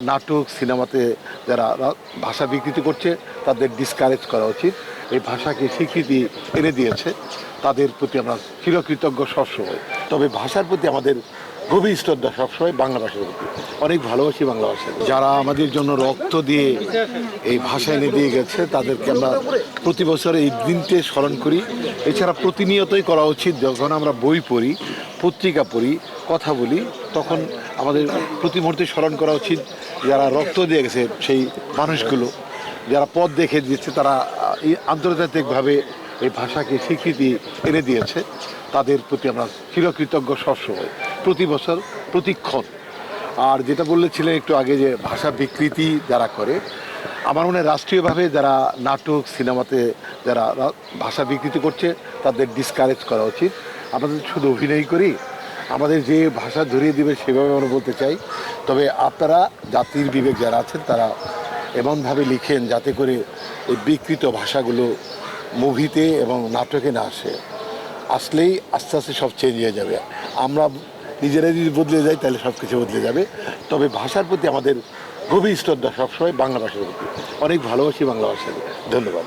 নাটক, সিনেমাতে যারা ভাষা বিকৃতি করছে, তাদের ডিসকারেজ করা উচিত। এই ভাষাকে স্বীকৃতি এনে দিয়েছে। তাদের প্রতি আমরা চিরকৃতজ্ঞ সবসময় তবে ভাষার প্রতি আমাদের গভীর শ্রদ্ধা সবসময় বাংলা ভাষার প্রতি। অনেক ভালোবাসি বাংলা ভাষা যারা আমাদের জন্য রক্ত দিয়ে এই ভাষা এনে দিয়ে গেছে, তাদেরকে আমরা প্রতি বছর এই দিনটি স্মরণ করি। এছাড়া প্রতিনিয়তই করা উচিত, যখন আমরা বই পড়ি, পত্রিকা পড়ি, কথা বলি, তখন আমাদের প্রতি মুহূর্তে স্মরণ করা উচিত, যারা রক্ত দিয়ে গেছে সেই মানুষগুলো, যারা পথ দেখে দিচ্ছে, তারা আন্তর্জাতিকভাবে এই ভাষাকে স্বীকৃতি এনে দিয়েছে, তাদের প্রতি আমরা চিরকৃতজ্ঞ সবসময়। প্রতি বছর, প্রতিক্ষণ। আর যেটা বলেছিলেন একটু আগে যে ভাষা বিকৃতি যারা করে, আমার মনে হয় রাষ্ট্রীয়ভাবে যারা নাটক, সিনেমাতে যারা ভাষা বিকৃতি করছে, তাদের ডিসকারেজ করা উচিত। আমাদের শুধু অভিনয় করি, আমাদের যে ভাষা ধরিয়ে দিবে সেভাবে আমরা বলতে চাই। তবে আপনারা, জাতির বিবেক যারা আছেন, তারা এমনভাবে লিখেন যাতে করে এই বিকৃত ভাষাগুলো মুভিতে এবং নাটকে না আসে। আসলেই আস্তে আস্তে সব চেঞ্জ হয়ে যাবে। আমরা নিজেরাই যদি বদলে যায় তাহলে সব কিছু বদলে যাবে তবে ভাষার প্রতি আমাদের গভীর শ্রদ্ধা সবসময় বাংলা ভাষার প্রতি অনেক ভালোবাসি বাংলা ভাষাকে ধন্যবাদ